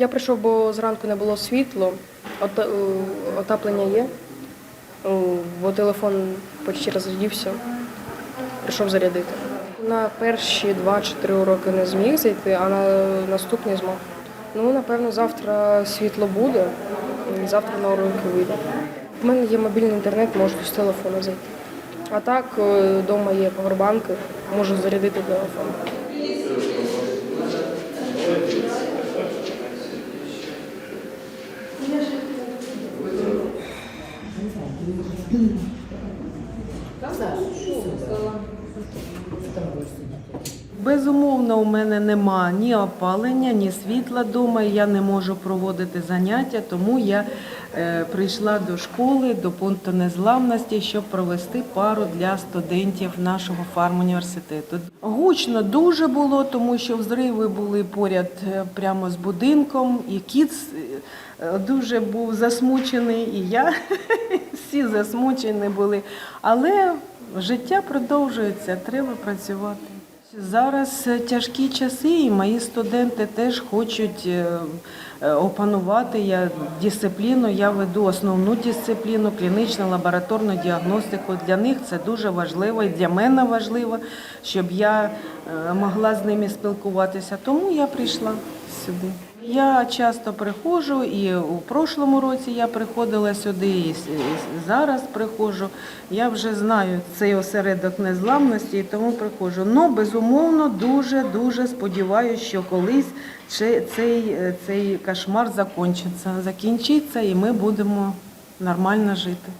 Я прийшов, бо зранку не було світло, е, отаплення є, Е, бо телефон почти розрядився. Прийшов зарядити. На перші 2-4 уроки не зміг зайти, а на наступні змог. Ну, напевно, завтра світло буде, завтра на уроки вийде. У мене є мобільний інтернет, можу з телефону зайти. А так, вдома є павербанки, можу зарядити телефон. Gaza şu oldu. Безумовно, у мене нема ні опалення, ні світла вдома, я не можу проводити заняття, тому я е, прийшла до школи, до пункту незламності, щоб провести пару для студентів нашого фармуніверситету. Гучно дуже було, тому що взриви були поряд е, прямо з будинком, і кіт е, дуже був засмучений, і я всі засмучені були. Але життя продовжується, треба працювати. Зараз е, тяжкі часи, і мої студенти теж хочуть е, е, опанувати я дисципліну. Я веду основну дисципліну, клінічну лабораторну діагностику. Для них це дуже важливо і для мене важливо, щоб я могла з ними спілкуватися. Тому я прийшла сюди. Я часто приходжу, і у прошлому році я приходила сюди, і зараз приходжу. Я вже знаю цей осередок незламності, і тому приходжу. Ну, безумовно, дуже дуже сподіваюся, що колись цей, е, цей кошмар закінчиться. Закінчиться, і ми будемо нормально жити.